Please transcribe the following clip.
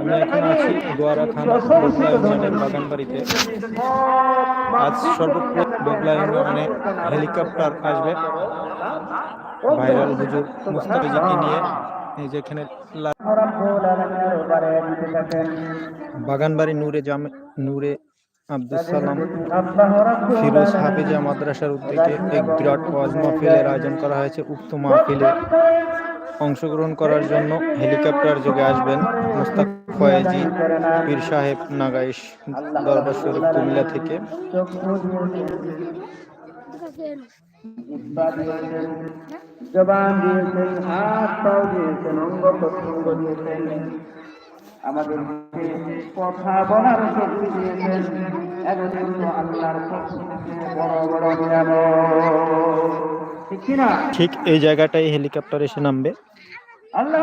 আমরা এখন আছি গোয়ারা ডোকলা ইউনিয়নের বাগান বাড়িতে হেলিকপ্টার আসবে। ভাইরাল হুজুর মুস্তাফিজিকে নিয়ে এই যে এখানে বাগানবাড়ি নূরে জামে নূরে আব্দুল সালাম, ফিরোজ হাফিজা মাদ্রাসার উদ্যোগে এক বিরাট ওয়াজ মাহফিলের আয়োজন করা হয়েছে। উক্ত মাহফিলে অংশগ্রহণ করার জন্য হেলিকপ্টার যোগে আসবেন মুস্তাক ফয়েজি পীর সাহেব নাগাইশ দরবার শরীফ কুমিল্লা থেকে। আমাদের কথা বলার শক্তি দিয়েছেন। আল্লাহর বড় বড় ঠিক এই জায়গাটাই হেলিকপ্টার এসে নামবে। আল্লাহ